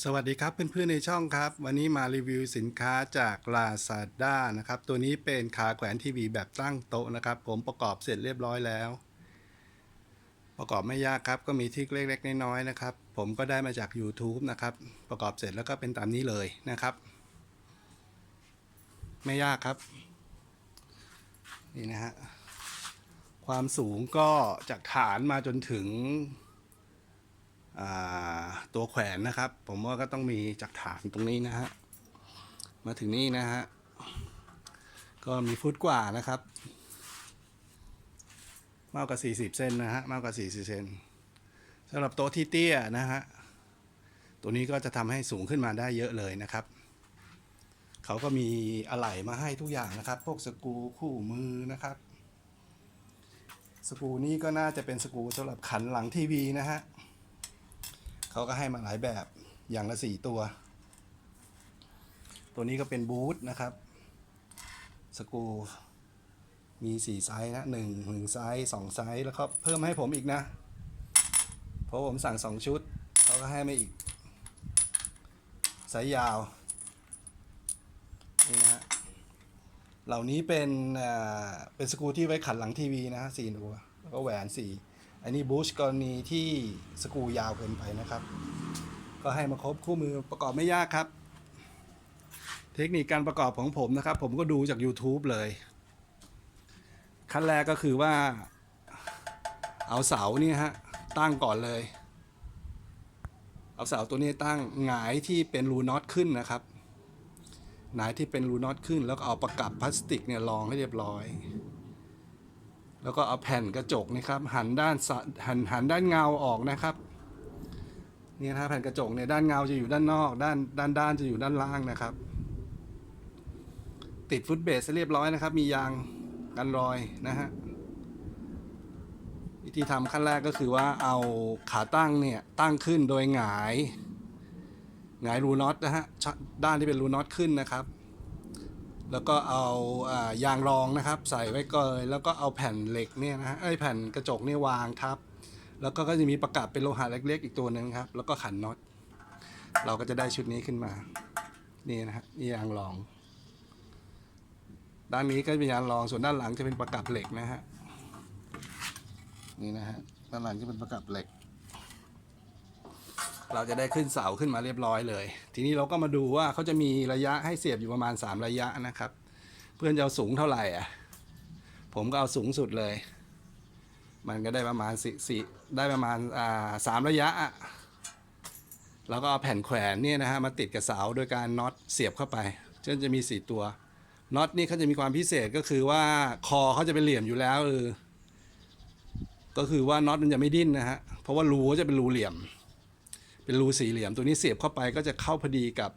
สวัสดีครับเพื่อนๆในช่องครับ วันนี้มารีวิวสินค้าจาก Lazada นะครับ ตัวนี้เป็นขาแขวนทีวีแบบตั้งโต๊ะนะครับ ผมประกอบเสร็จเรียบร้อยแล้ว ประกอบไม่ยากครับ ก็มีที่เล็กๆน้อยๆนะครับ ผมก็ได้มาจาก YouTube นะครับ ประกอบเสร็จแล้วก็เป็นตามนี้เลยนะครับ ไม่ยากครับ นี่นะฮะความสูงก็จากฐานมาจนถึง ตัวแขวนนะครับ ผมว่าก็ต้องมีจากฐานตรงนี้นะฮะมาถึงนี่นะฮะก็มีฟุตกว่านะครับ มากกว่า 40 เซนนะฮะมากกว่า 40 เซนสำหรับโต๊ะที่เตี้ยนะฮะตัวนี้ก็จะทำให้สูงขึ้นมาได้เยอะเลยนะครับเขาก็มีอะไหล่มาให้ทุกอย่างนะครับ พวกสกูคู่มือนะครับ สกูนี้ก็น่าจะเป็นสกูสำหรับขันหลังทีวีนะฮะ เขาก็ให้มาหลายแบบอย่างละสี่ตัว ตัวนี้ก็เป็นบูทนะครับสกูมีสี่ไซส์นะหนึ่งหนึ่งไซส์สองไซส์แล้วก็เพิ่มให้ผมอีกนะ เพราะผมสั่งสองชุดเขาก็ให้มาอีกไซส์ยาวนี่นะฮะเหล่านี้เป็นอ่าเป็นสกูที่ไว้ขันหลังทีวีนะฮะสี่ตัวแล้วก็แหวนสี่ อันนี้บูชกรณีที่สกูยาวเกินไปนะครับ ก็ให้มาครบคู่มือประกอบไม่ยากครับ เทคนิคการประกอบของผมนะครับ ผมก็ดูจาก YouTube เลย ขั้นแรกก็คือว่า เอาเสาเนี่ยฮะตั้งก่อนเลย เอาเสาตัวนี้ตั้งหงายที่เป็นรูน็อตขึ้นนะครับหงายที่เป็นรูน็อตขึ้น แล้วก็เอาประกับพลาสติกเนี่ยรองให้เรียบร้อย แล้วก็เอาแผ่นกระจกนะครับหันด้านหันหันด้านเงาออกนะครับนี่นะแผ่นกระจกเนี่ยด้านเงาจะอยู่ด้านนอก ด้านด้านด้านจะอยู่ด้านล่างนะครับ ติดฟุตเบสเรียบร้อยนะครับ มียางกันรอยนะฮะวิธีทำขั้นแรกก็คือว่าเอาขาตั้งเนี่ยตั้งขึ้นโดยหงายหงายรูน็อตนะฮะด้านที่เป็นรูน็อตขึ้นนะครับ แล้วก็เอาอายางรองนะครับ ใส่ไว้ก่อนแล้วก็เอาแผ่นเหล็กเนี่ยนะฮะไอ้แผ่นกระจกเนี่ยวางทับ แล้วก็ก็จะมีประกับเป็นโลหะเล็กๆ อีกตัวหนึ่งครับ แล้วก็ขันน็อต เราก็จะได้ชุดนี้ขึ้นมา นี่นะฮะนี่ยางรอง ด้านนี้ก็เป็นยางรองส่วนด้านหลังจะเป็นประกับเหล็กนะฮะ นี่นะฮะ ด้านหลังจะเป็นประกับเหล็ก เราจะได้ขึ้นเสาขึ้นมาเรียบร้อยเลย ทีนี้เราก็มาดูว่าเขาจะมีระยะให้เสียบอยู่ประมาณ 3 ระยะนะครับ เพื่อนจะเอาสูงเท่าไหร่อะ ผมก็เอาสูงสุดเลย มันก็ได้ประมาณสี่สี่ได้ประมาณอ่าสามระยะอะแล้วก็เอาแผ่นแขวนเนี่ยนะฮะมาติดกับเสาโดยการน็อตเสียบเข้าไปจนจะมีสี่ตัวน็อตนี่เขาจะมีความพิเศษก็คือว่าคอเขาจะเป็นเหลี่ยมอยู่แล้วเออก็คือว่าน็อตมันจะไม่ดิ้นนะฮะเพราะว่ารูเขาจะเป็นรูเหลี่ยม เป็นรูสี่เหลี่ยมตัวนี้เสียบเข้าไปก็จะเข้าพอดีกับ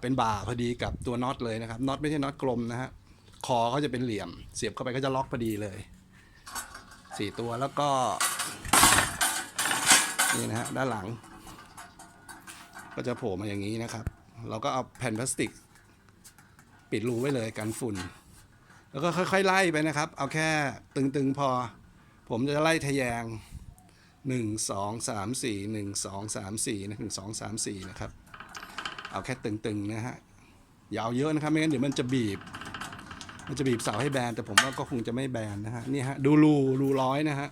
เป็นบ่าพอดีกับตัวน็อตเลยนะครับน็อตไม่ใช่น็อตกลมนะฮะคอเขาจะเป็นเหลี่ยม เสียบเข้าไปก็จะล็อกพอดีเลยสี่ตัวแล้วก็นี่นะฮะด้านหลัง ก็จะโผล่มาอย่างนี้นะครับ เราก็เอาแผ่นพลาสติก ปิดรูไว้เลยกันฝุ่น แล้วก็ค่อยๆไล่ไปนะครับ เอาแค่ตึงๆพอ ผมจะไล่ทะแยง หนึ่งสองสามสี่หนึ่งสองสามสี่นะหนึ่งสองสามสี่นะครับ เอาแค่ตึงๆนะฮะอย่าเอาเยอะนะครับ ไม่งั้นเดี๋ยวมันจะบีบ มันจะบีบเสาให้แบน แต่ผมว่าก็คงจะไม่แบนนะฮะ นี่ฮะ ดูรูรูร้อยนะฮะ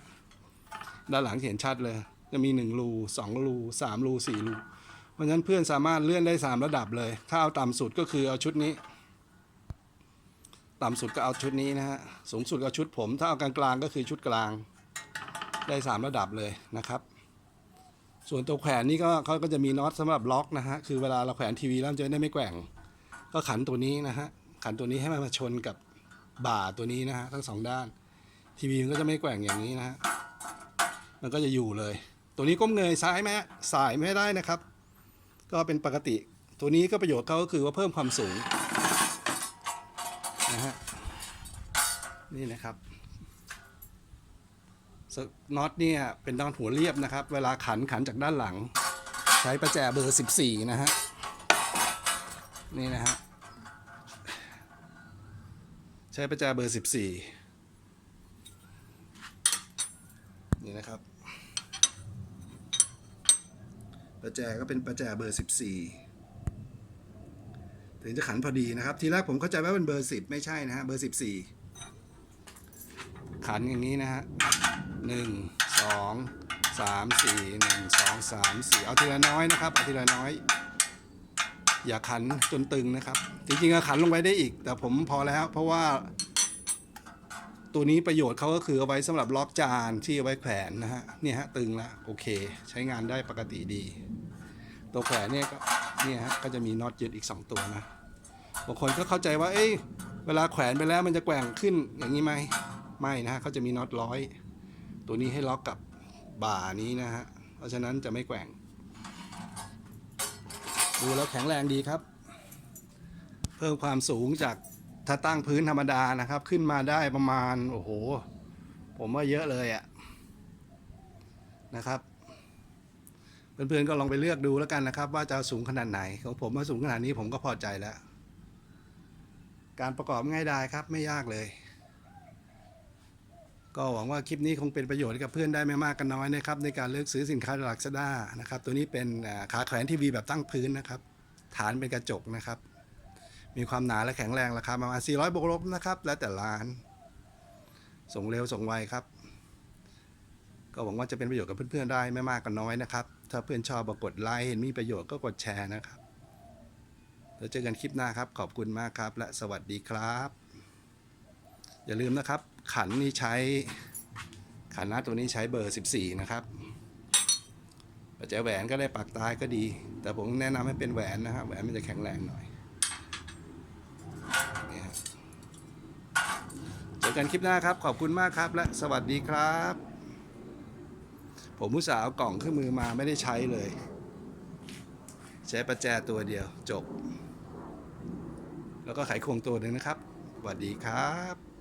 ด้านหลังเห็นชัดเลย จะมีหนึ่งรูสองรูสามรูสี่รู เพราะฉะนั้นเพื่อนสามารถเลื่อนได้สามระดับเลย ถ้าเอาต่ำสุดก็คือเอาชุดนี้ ต่ำสุดก็เอาชุดนี้นะฮะ สูงสุดก็ชุดผม ถ้าเอากลางๆก็คือชุดกลาง ได้สามระดับเลยนะครับ ส่วนตัวแขวนนี่ก็เขาก็จะมีน็อตสำหรับล็อกนะฮะคือเวลาเราแขวนทีวีแล้วจะได้ไม่แกว่ง ก็ขันตัวนี้นะฮะขันตัวนี้ให้มันมาชนกับบ่าตัวนี้นะฮะทั้งสองด้าน ทีวีมันก็จะไม่แกว่งอย่างนี้นะฮะมันก็จะอยู่เลย ตัวนี้ก้มเงยซ้ายไหมสายไม่ได้นะครับ ก็เป็นปกติ ตัวนี้ก็ประโยชน์เขาก็คือว่าเพิ่มความสูงนะฮะนี่นะครับ น็อตเนี่ยเป็นน็อตหัวเรียบนะครับ เวลาขันขันจากด้านหลัง ใช้ประแจเบอร์ 14 นะฮะ นี่นะฮะ ใช้ประแจเบอร์ 14 นี่นะครับ ประแจก็เป็นประแจเบอร์ 14ถึงจะขันพอดีนะครับ ทีแรกผมเข้าใจว่าเป็นเบอร์ 10 ไม่ใช่นะฮะ เบอร์ 14 ขันอย่างนี้นะฮะ หนึ่งสองสามสี่หนึ่งสองสามสี่เอาทีละน้อยนะครับ เอาทีละน้อย อย่าขันจนตึงนะครับ จริงๆอะขันลงไปได้อีก แต่ผมพอแล้ว เพราะว่า ตัวนี้ประโยชน์เขาก็คือเอาไว้สำหรับล็อกจานที่เอาไว้แขวนนะฮะเนี่ยฮะตึงแล้วโอเค ใช้งานได้ปกติดี ตัวแขวนเนี่ยก็เนี่ยฮะก็จะมีน็อตยึดอีก 2 ตัวนะบางคนก็เข้าใจว่า เอ้ยเวลาแขวนไปแล้วมันจะแกว่งขึ้นอย่างนี้ไหมไม่นะฮะเขาจะมีน็อตร้อย ตัวนี้ให้ล็อกกับบ่านี้นะฮะ เพราะฉะนั้นจะไม่แกว่ง ดูแล้วแข็งแรงดีครับ เพิ่มความสูงจากถ้าตั้งพื้นธรรมดานะครับ ขึ้นมาได้ประมาณ โอ้โห ผมว่าเยอะเลยอะนะครับเพื่อนๆก็ลองไปเลือกดูแล้วกันนะครับ ว่าจะสูงขนาดไหนของผมว่าสูงขนาดนี้ผมก็พอใจแล้ว การประกอบง่ายดายครับไม่ยากเลย ก็หวังว่าคลิปนี้คงเป็นประโยชน์กับเพื่อนได้ไม่มากก็นน้อยนะครับในการเลือกซื้อสินค้าจากลาซาด้านะครับ ตัวนี้เป็นขาแขวนทีวีแบบตั้งพื้นนะครับ ฐานเป็นกระจกนะครับ มีความหนาและแข็งแรงราคาประมาณ 400 บวกลบนะครับ แล้วแต่ร้าน ส่งเร็วส่งไวครับ ก็หวังว่าจะเป็นประโยชน์กับเพื่อนๆได้ไม่มากก็น้อยนะครับ ถ้าเพื่อนชอบกดไลค์เห็นมีประโยชน์ก็กดแชร์นะครับแล้วเจอกันคลิปหน้าครับ ขอบคุณมากครับ และสวัสดีครับ อย่าลืมนะครับ ขันนี้ใช้ขันน้าตัวนี้ใช้เบอร์ 14 นะครับปัจจัยแหวนก็ได้ปากตายก็ดี แต่ผมแนะนำให้เป็นแหวนนะครับ แหวนมันจะแข็งแรงหน่อยเจอกันคลิปหน้าครับ ขอบคุณมากครับ และสวัสดีครับ ผมอุตส่าห์เอากล่องเครื่องมือมาไม่ได้ใช้เลย ใช้ประแจตัวเดียวจบ แล้วก็ไขควงตัวหนึ่งนะครับสวัสดีครับ